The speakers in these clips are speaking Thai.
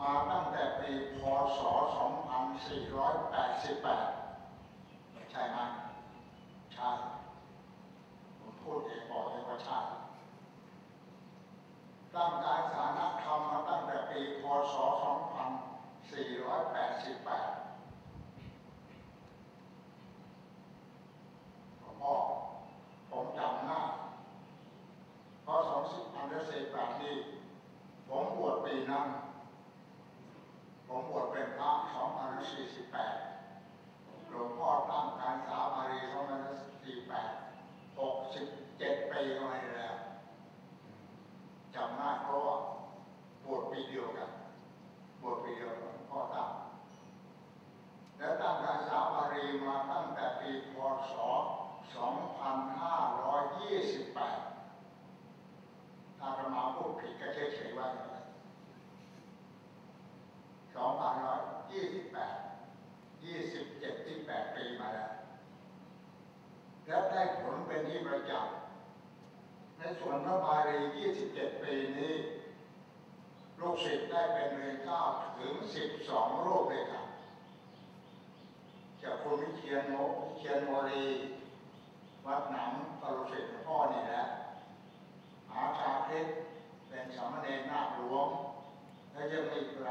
มาตั้งแต่ปีพศ 2488 ใช่ไหมใช่ผมพูดเองบอกเองว่าใช่ตั้งใจ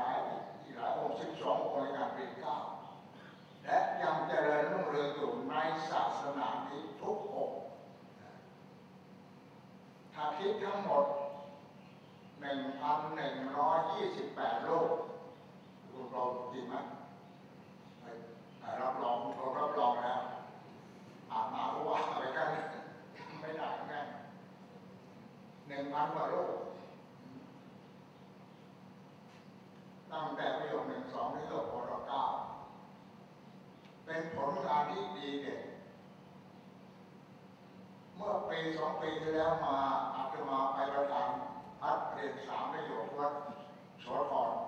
ายอีกหลายองค์สิบสององค์การเป็นเก้าและยังเจริญรุ่งเรืองอยู่ในศาสนานี้ทุกองค์ถ้าคิดทั้งหมด 1,128โลกคุณเราจริงไหมรับรองผมรับรองแล้วอ่านมาว่าไปกัน ไม่ได้แน่หนึ่งพันกว่าโลก ตั้งแต่ประโยคหนึ่งสองถึงประโยคหกหกเก้าเป็นผลงานที่ดีเด่นเมื่อปีสองปีที่แล้วมาอาตมาไปประทานพัดเรียนสามประโยคว่าสวรรค์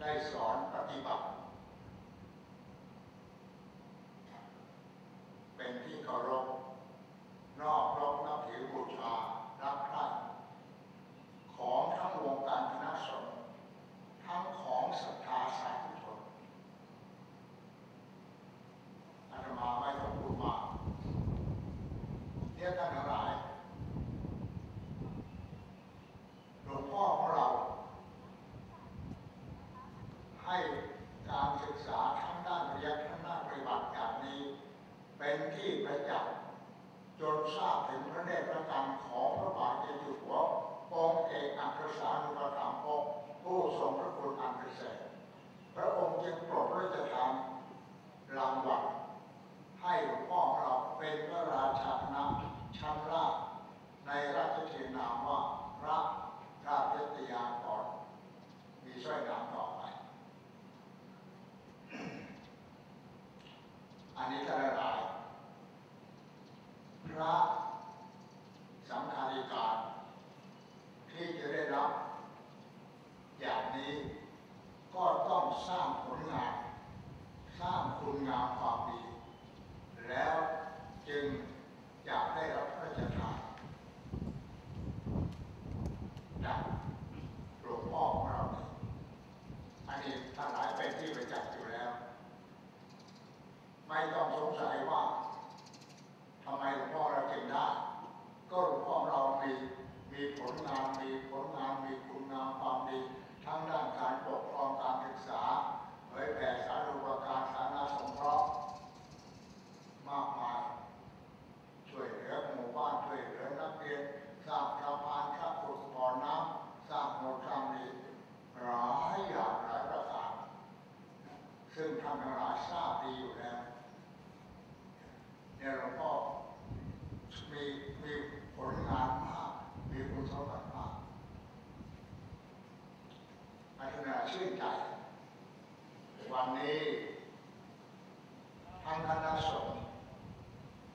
ได้地方 ใหวันนี้ทางคณะสงฆ์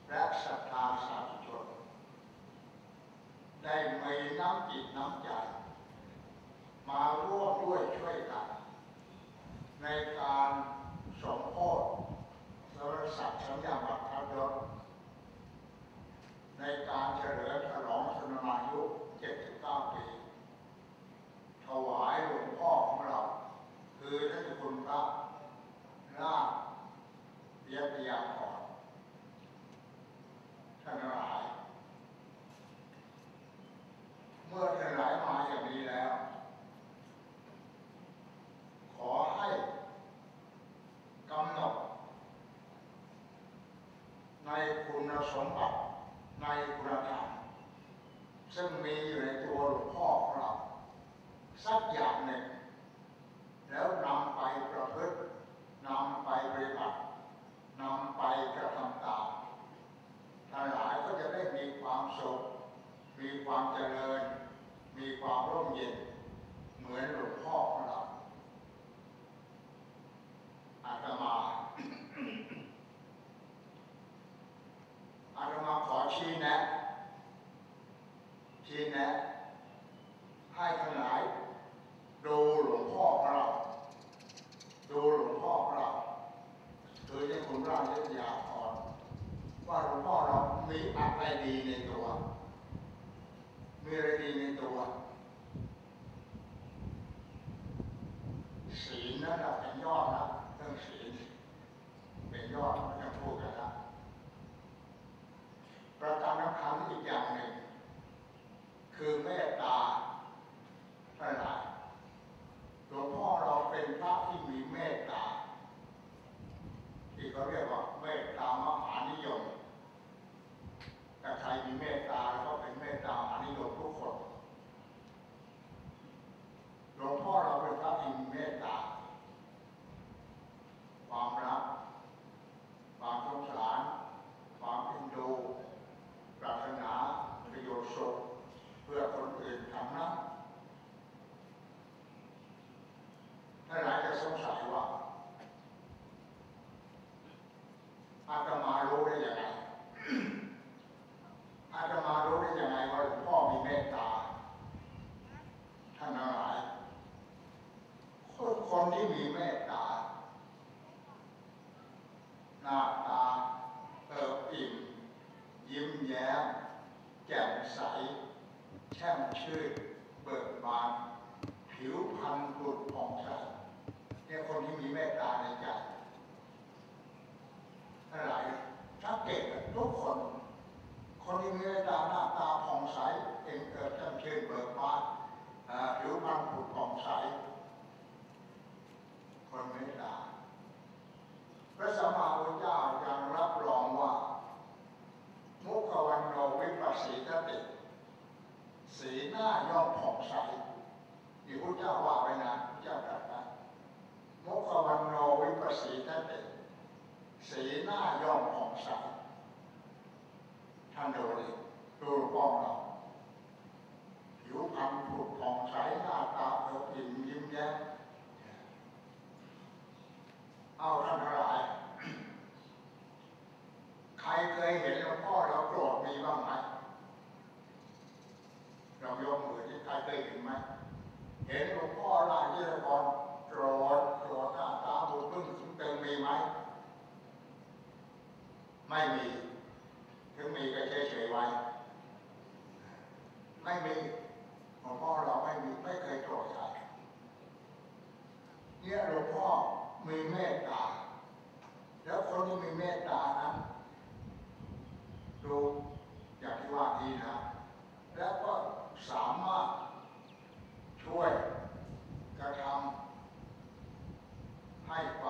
และศรัทธาสาธุชนได้มีน้ำจิตน้ำใจ มาร่วมด้วยช่วยกัน ในการสมโภชสรสัตว์สัญญาบัตรคระบยศในการเฉลิมฉลองสนมายุ79 ปี ถวายหลวงพ่อของเรา คือท่านคุณพระลาบเรียบยาก่อนท่านหลาย เมื่อท่านหลายมาอย่างนี้แล้ว ขอให้กำหนดในคุณสมบัติใน All right. はい。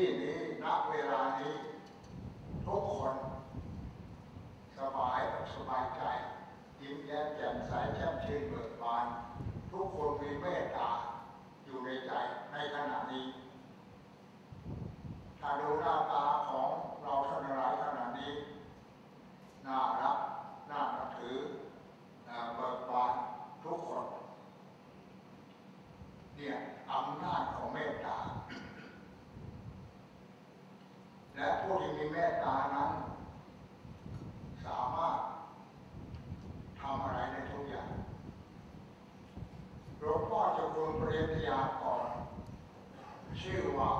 ที่นี้ณเวลานี้ ทุกคน สบายสบายใจยิ้มแย้มแจ่มใสแช่มชื่นเบิกบาน ทุกคนมีเมตตาอยู่ในใจในขณะนี้ ถ้าดูหน้าตาของเราท่านหลายขณะนี้ น่ารักน่านับถือเบิกบานทุกคน เนี่ยอำนาจของเมตตา และผู้ที่มีเมตตานั้น สามารถทำอะไรในทุกอย่างหลวงพ่อจะคุณปริยติยากรชื่อว่า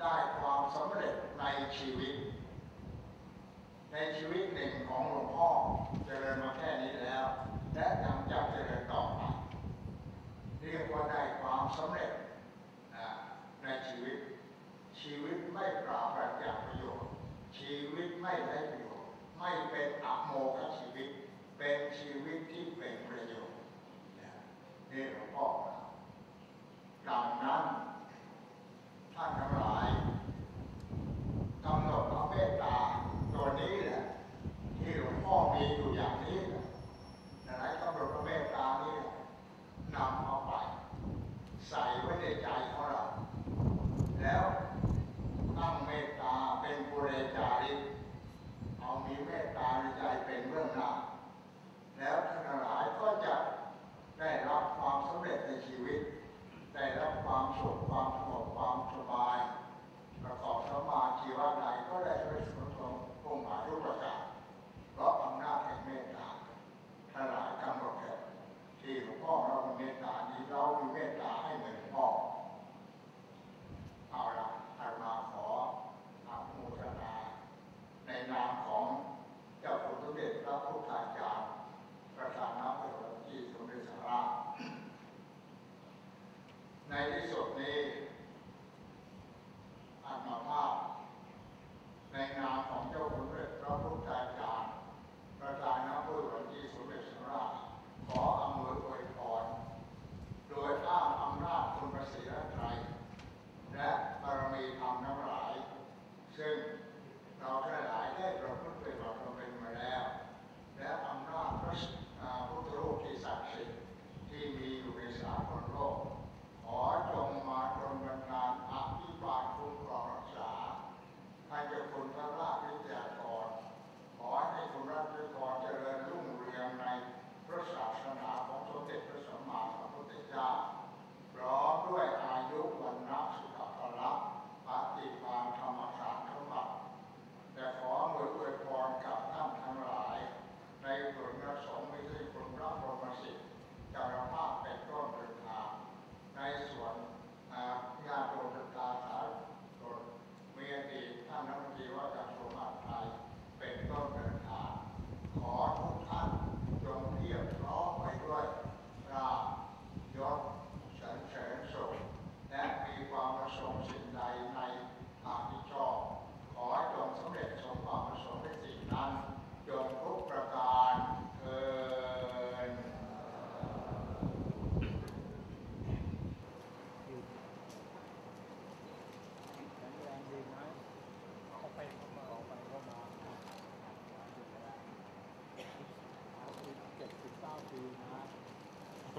ได้ความสำเร็จในชีวิต ในชีวิตหนึ่งของหลวงพ่อเจริญมาแค่นี้แล้ว และยังจะเจริญต่อไปเรียกว่าได้ความสำเร็จในชีวิต ชีวิตไม่ปราบจากประโยชน์ ชีวิตไม่ไร้ประโยชน์ ไม่เป็นอโมกชีวิต เป็นชีวิตที่เป็นประโยชน์นี่หลวงพ่อดังนั้น ท่านทั้งหลายกำหนดเระเมตตาตัวนี้แหละที่หลวงพ่อมีอยู่ That is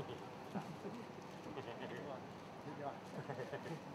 Thank you.